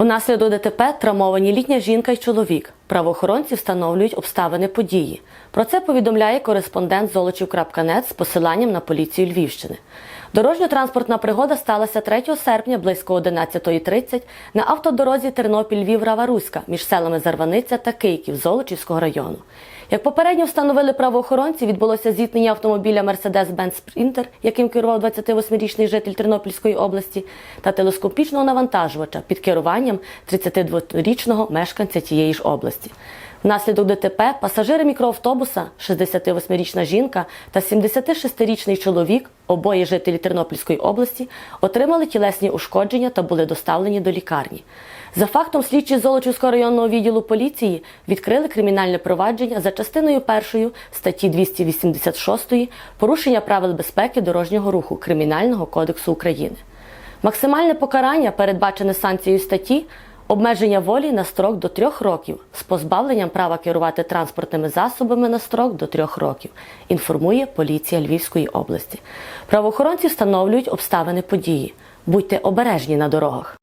Унаслідок ДТП травмовані літня жінка й чоловік. Правоохоронці встановлюють обставини події. Про це повідомляє кореспондент Золочів.нет з посиланням на поліцію Львівщини. Дорожньо-транспортна пригода сталася 3 серпня близько 11.30 на автодорозі Тернопіль-Львів-Рава-Руська між селами Зарваниця та Кийків Золочівського району. Як попередньо встановили правоохоронці, відбулося зіткнення автомобіля Mercedes-Benz Sprinter, яким керував 28-річний житель Тернопільської області, та телескопічного навантажувача під керуванням 32-річного мешканця тієї ж області. Внаслідок ДТП пасажири мікроавтобуса, 68-річна жінка та 76-річний чоловік, обоє жителі Тернопільської області, отримали тілесні ушкодження та були доставлені до лікарні. За фактом слідчі Золочівського районного відділу поліції відкрили кримінальне провадження за частиною першої статті 286 порушення правил безпеки дорожнього руху Кримінального кодексу України. Максимальне покарання, передбачене санкцією статті, обмеження волі на строк до трьох років з позбавленням права керувати транспортними засобами на строк до трьох років, інформує поліція Львівської області. Правоохоронці встановлюють обставини події. Будьте обережні на дорогах.